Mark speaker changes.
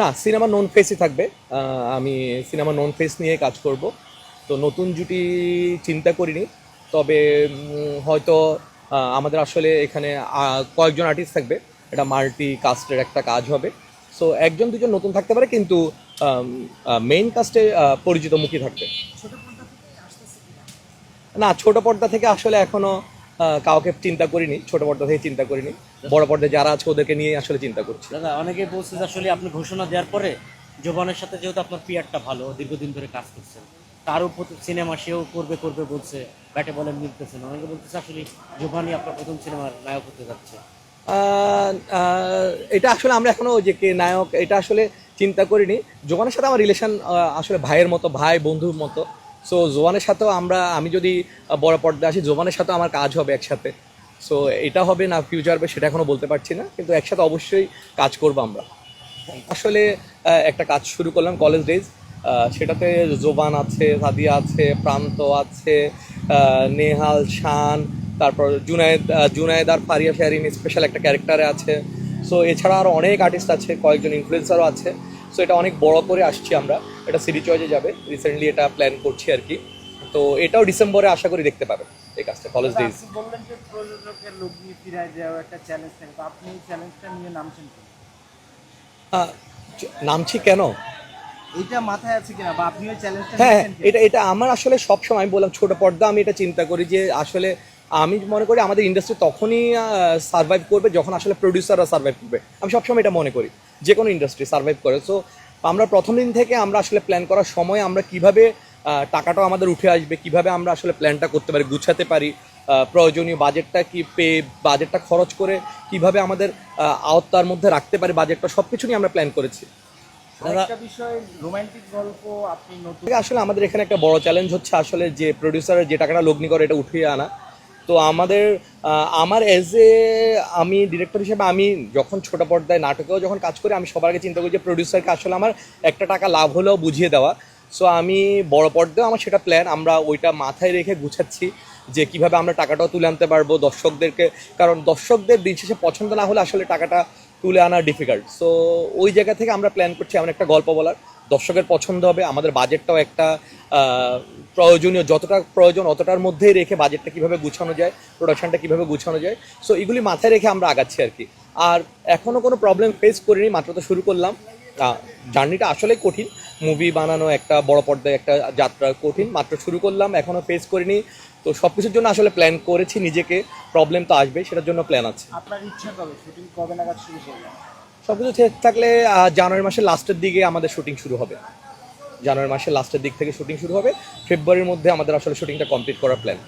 Speaker 1: না সিনেমা নন ফেসই থাকবে। আমি সিনেমা নন ফেস নিয়ে কাজ করব। তো নতুন জুটি চিন্তা করিনি তবে হয়তো আমাদের আসলে এখানে কয়েকজন আর্টিস্ট থাকবে। এটা মাল্টি কাস্টের একটা কাজ হবে। সো একজন দুজন নতুন থাকতে পারে কিন্তু মেইন কাস্টে পরিচিত মুখী থাকবে। না ছোট পর্দা থেকে আসলে এখনও আহ, কাউকে চিন্তা করিনি ছোট পর্দা থেকে চিন্তা করিনি। বড় পর্দায় যারা আছে ওদেরকে নিয়ে আসলে চিন্তা করছি।
Speaker 2: দাদা অনেকে বলছে যে আসলে আপনি ঘোষণা দেওয়ার পরে জোবানের সাথে যেহেতু আপনার পিয়ারটা ভালো দীর্ঘদিন ধরে কাজ করছেন তার উপর সিনেমা সেও করবে করবে বলছে ব্যাটে বলে মিলতেছে না। অনেকে বলতেছে আসলে জোবানি আপনার প্রথম সিনেমার নায়ক হতে যাচ্ছে।
Speaker 1: এটা আসলে আমরা এখনও যে কে নায়ক এটা আসলে চিন্তা করিনি। জোয়ানের সাথে আমার রিলেশন আসলে ভাইয়ের মতো ভাই বন্ধুর মতো। সো জোয়ানের সাথেও আমরা, আমি যদি বড় পর্দায় আসি, জোয়ানের সাথেও আমার কাজ হবে একসাথে। সো এটা হবে না ফিউচার হবে সেটা এখনও বলতে পারছি না। কিন্তু একসাথে অবশ্যই কাজ করব আমরা। আসলে একটা কাজ শুরু করলাম কলেজ ডেজ সেটাতে জোবান আছে, সাদিয়া আছে, প্রান্ত আছে নেহাল, শান, তারপর জুনায়েদ জুনায়েদ আর ফারিয়া শাহরিন স্পেশাল একটা ক্যারেক্টারে আছে। সো এছাড়া আরও অনেক আর্টিস্ট আছে, কয়েকজন ইনফ্লুয়েন্সারও আছে। সো এটা অনেক বড় করে আসছি আমরা। এটা সিরি চয়েজে যাবে। রিসেন্টলি এটা প্ল্যান করছি আর কি। তো এটাও ডিসেম্বরে আশা করি দেখতে পাবেন এই কাজটা কলেজ ডেজ
Speaker 3: বললেন যে প্রযোজকের লোক নিয়ে দেওয়া একটা চ্যালেঞ্জ থাকে। আপনি এই চ্যালেঞ্জটা নিয়ে নামছেন?
Speaker 1: নামছি কেন?
Speaker 3: এইটা মাথায় আছে কিনা? বা আপনি ওই চ্যালেঞ্জটা
Speaker 1: হ্যাঁ এটা এটা আমার আসলে সব সময় আমি বললাম ছোট পর্দা আমি এটা চিন্তা করি যে আসলে আমি মনে করি আমাদের ইন্ডাস্ট্রি তখনই সার্ভাইভ করবে যখন আসলে প্রডিউসাররা সার্ভাইভ করবে। আমি সবসময় এটা মনে করি যে কোনো ইন্ডাস্ট্রি সার্ভাইভ করে। সো আমরা প্রথম দিন থেকে আমরা আসলে প্ল্যান করার সময় আমরা কীভাবে টাকাটাও আমাদের উঠে আসবে কীভাবে আমরা আসলে প্ল্যানটা করতে পারি গুছাতে পারি প্রয়োজনীয় বাজেটটা কি পে বাজেটটা খরচ করে কীভাবে আমাদের আওতার মধ্যে রাখতে পারি বাজেটটা সব কিছু নিয়ে আমরা প্ল্যান করেছি। আসলে আমাদের এখানে একটা বড় চ্যালেঞ্জ হচ্ছে আসলে যে প্রডিউসারের যে টাকাটা লগ্নি করে এটা উঠিয়ে আনা। তো আমাদের আমার এজ এ আমি ডিরেক্টর হিসেবে আমি যখন ছোট পর্দায় নাটকেও যখন কাজ করি, আমি সবার আগে চিন্তা করি যে প্রডিউসারকে আসলে আমার একটা টাকা লাভ হলেও বুঝিয়ে দেওয়া। সো আমি বড় পর্দায় আমার সেটা প্ল্যান আমরা ওইটা মাথায় রেখে গুছাচ্ছি যে কীভাবে আমরা টাকাটাও তুলে আনতে পারব দর্শকদেরকে। কারণ দর্শকদের দিন শেষে পছন্দ না হলে আসলে টাকাটা তুলে আনা ডিফিকাল্ট সো ওই জায়গা থেকে আমরা প্ল্যান করছি এমন একটা গল্প বলার। দর্শকের পছন্দ হবে, আমাদের বাজেটটাও একটা প্রয়োজনীয়, যতটা প্রয়োজন অতটার মধ্যেই রেখে বাজেটটা কীভাবে গুছানো যায় প্রোডাকশানটা কীভাবে গুছানো যায়। সো এগুলি মাথায় রেখে আমরা আগাচ্ছি আর কি। আর এখনও কোনো প্রবলেম ফেস করিনি, মাত্র তো শুরু করলাম। জার্নিটা আসলেই কঠিন। মুভি বানানো একটা বড় পর্দায় একটা যাত্রা কঠিন মাত্র শুরু করলাম এখনও ফেস করিনি। তো সব কিছুর জন্য আসলে প্ল্যান করেছি নিজেকে প্রবলেম তো আসবে সেটার জন্য প্ল্যান আছে।
Speaker 3: আপনার ইচ্ছা কবে? শুটিং কবে নাগাদ শুরু করবেন?
Speaker 1: সব কিছু ঠিক থাকলে জানুয়ারি মাসের লাস্টের দিকে আমাদের শুটিং শুরু হবে। জানুয়ারি মাসের লাস্টের দিক থেকে শুটিং শুরু হবে। ফেব্রুয়ারির মধ্যে আমাদের আসলে শুটিংটা কমপ্লিট করার প্ল্যান